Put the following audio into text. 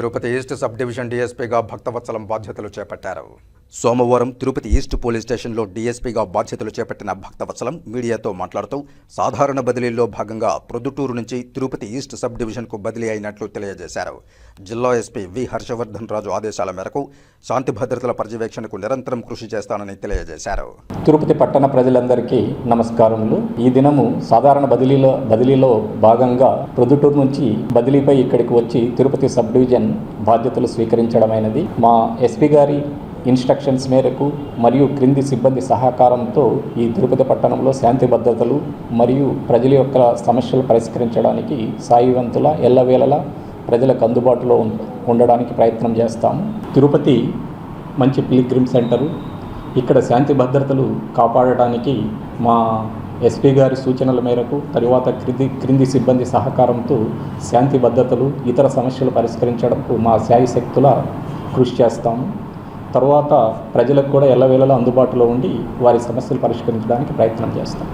Tirupati east sub division డీఎస్పీగా భక్తవత్సలం బాధ్యతలు చేపట్టారు. సోమవారం తిరుపతి ఈస్ట్ పోలీస్ స్టేషన్లో డీఎస్పీగా బాధ్యతలు చేపట్టిన భక్తవత్సలం మీడియాతో మాట్లాడుతూ సాధారణ బదిలీలో భాగంగా ప్రొద్దుటూరు నుంచి తిరుపతి ఈస్ట్ సబ్ డివిజన్కు బదిలీ అయినట్లు తెలియజేశారు. జిల్లా ఎస్పీ వి. హర్షవర్ధన్ రాజు ఆదేశాల మేరకు శాంతి భద్రతల పర్యవేక్షణకు నిరంతరం కృషి చేస్తానని తెలియజేశారు. తిరుపతి పట్టణ ప్రజలందరికీ నమస్కారములు. ఈ దినము సాధారణ బదిలీలో బదిలీలో భాగంగా ప్రొద్దుటూరు నుంచి బదిలీపై ఇక్కడికి వచ్చి తిరుపతి సబ్ డివిజన్ బాధ్యతలు స్వీకరించడమైనది మా ఎస్పీ గారి ఇన్స్ట్రక్షన్స్ మేరకు మరియు క్రింది సిబ్బంది సహకారంతో ఈ తిరుపతి పట్టణంలో శాంతి భద్రతలు మరియు ప్రజల యొక్క సమస్యలు పరిష్కరించడానికి సాయివంతుల ఎల్లవేళలా ప్రజలకు అందుబాటులో ఉండడానికి ప్రయత్నం చేస్తాము తిరుపతి మంచి పిలిగ్రిమ్ సెంటరు. ఇక్కడ శాంతి భద్రతలు కాపాడడానికి మా ఎస్పీ గారి సూచనల మేరకు తరువాత క్రింది క్రింది సిబ్బంది సహకారంతో శాంతి భద్రతలు ఇతర సమస్యలు పరిష్కరించడానికి మా శాయశక్తుల కృషి చేస్తాము తర్వాత ప్రజలకు కూడా ఎల్లవేళలా అందుబాటులో ఉండి వారి సమస్యలు పరిష్కరించడానికి ప్రయత్నం చేస్తాం.